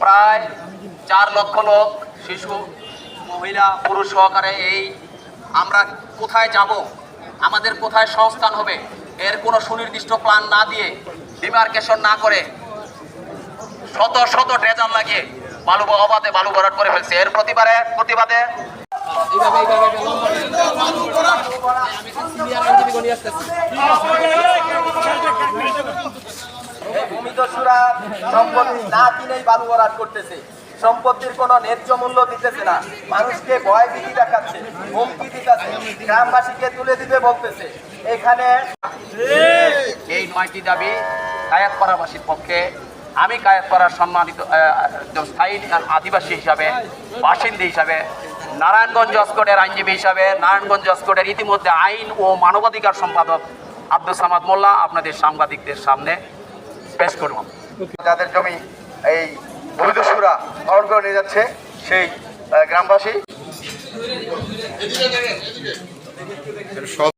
প্রায় চার লক্ষ লোক শিশু মহিলা পুরুষ সহকারে এই আমরা কোথায় যাব আমাদের কোথায় সংস্থান হবে এর কোনো সুনির্দিষ্ট প্ল্যান না দিয়ে ডিমার্কেশন না করে শত শত ড্রেজার লাগিয়ে বালু অবাধে বালু ভরাট করে ফেলছে এর প্রতিবারে প্রতিবাদে এইভাবে এইভাবে এইভাবে লম্বা করে। আমি এখন সিনিয়র আইনজীবী গণি আসতেছি এই ভূমিদস্যুরা সম্পত্তি না কিনেই বালু ভরাট করতেছে। সম্পত্তির কোনো ন্যায্য মূল্য দিতেছে না। মানুষকে ভয় ভীতি দেখাচ্ছে, হুমকি দিতেছে, গ্রামবাসীকে তুলে দিতে বলতেছে। এখানে এই নয়টি দাবি কায়াতপাড়াবাসীর পক্ষে। আমি কায়াতপাড়ার সম্মানিত স্থায়ী আদিবাসী হিসাবে, বাসিন্দা হিসাবে, নারায়ণগঞ্জ জসকোটের আইনজীবী হিসাবে, নারায়ণগঞ্জ জসকোটের ইতিমধ্যে আইন ও মানবাধিকার সম্পাদক আব্দুল সামাদ মোল্লা, আপনাদের সাংবাদিকদের সামনে পেশ করব। যাদের জমি এই বৈধ সুরা করে নিয়ে যাচ্ছে সেই গ্রামবাসী।